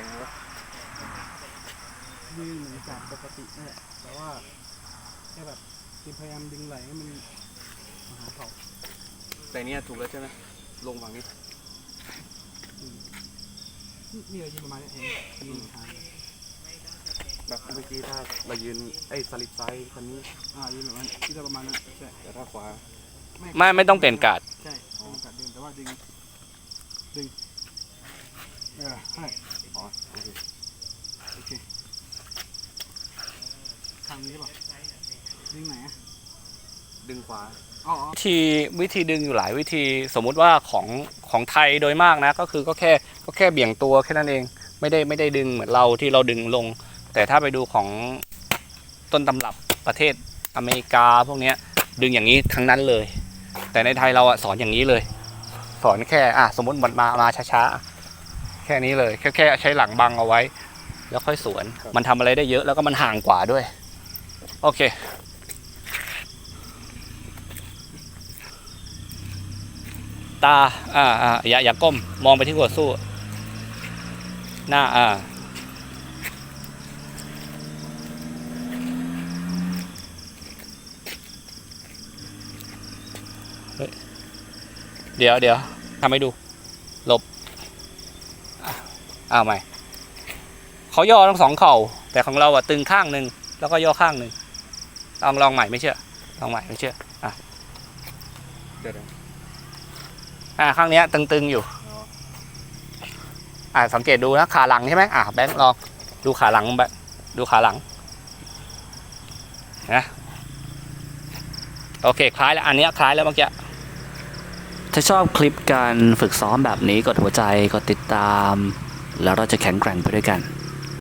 ยังไงวะยืนเหมือนจากปกตินั่นแหละแต่ว่าแค่แบบคือพยายามดึงไหลให้มันมาหาเขาแต่เนี้ยถูกแล้วใช่ไหมลงฝั่งนี้นี่นี่เรายืนประมาณนี้เองยืนทางแบบเมื่อกี้ถ้าเรายืนไอ้สลิปไซด์คันนี้อ่ายืนแบบนั้นที่เราประมาณนั้นใช่แต่ถ้าขวาไม่ไม่ต้องเปลี่ยนการ์ดใช่ต้องการดึงแต่ว่าดึงดึงเออใช่ อ๋อโอเค โอเค ทางนี้ใช่ป่ะดึงไหนอะดึงขวาอ๋ออ๋อวิธีวิธีดึงอยู่หลายวิธีสมมุติว่าของของไทยโดยมากนะ ก็คือก็แค่ก็แค่เบี่ยงตัวแค่นั้นเองไม่ได้ไม่ได้ดึงเหมือนเราที่เราดึงลง แต่ถ้าไปดูของต้นตำรับประเทศอเมริกาพวกเนี้ยดึงอย่างนี้ทั้งนั้นเลย แต่ในไทยเราอะสอนอย่างนี้เลย สอนแค่อะสมมติมันมามาช้าๆแค่นี้เลยแค่แค่ใช้หลังบังเอาไว้ แล้วค่อยสวน มันทำอะไรได้เยอะแล้วก็มันห่างกว่าด้วย โอเค ตา อ่าอ่าอย่า อย่าก้ม มองไปที่หัวสู้ หน้า อ่า เดี๋ยวเดี๋ยวทำให้ดู หลบอะอ้าวใหม่ เขาย่อทั้งสองเข่า แต่ของเราอะตึงข้างหนึ่ง แล้วก็ย่อข้างหนึ่ง ลองลองใหม่ไม่เชื่อลองใหม่ไม่เชื่อเดี๋ยวเดี๋ยวอ่าข้างเนี้ยตึงๆอยู่อ๋ออ่าสังเกตดูนะขาหลังใช่ไหมอ่าแบงค์ลองดูขาหลังแบงค์ดูขาหลังนะโอเคคล้ายแล้วอันเนี้ยคล้ายแล้วเมื่อกี้ถ้าชอบคลิปการฝึกซ้อมแบบนี้กดหัวใจกดติดตาม แล้วเราจะแข็งแกร่งไปด้วยกัน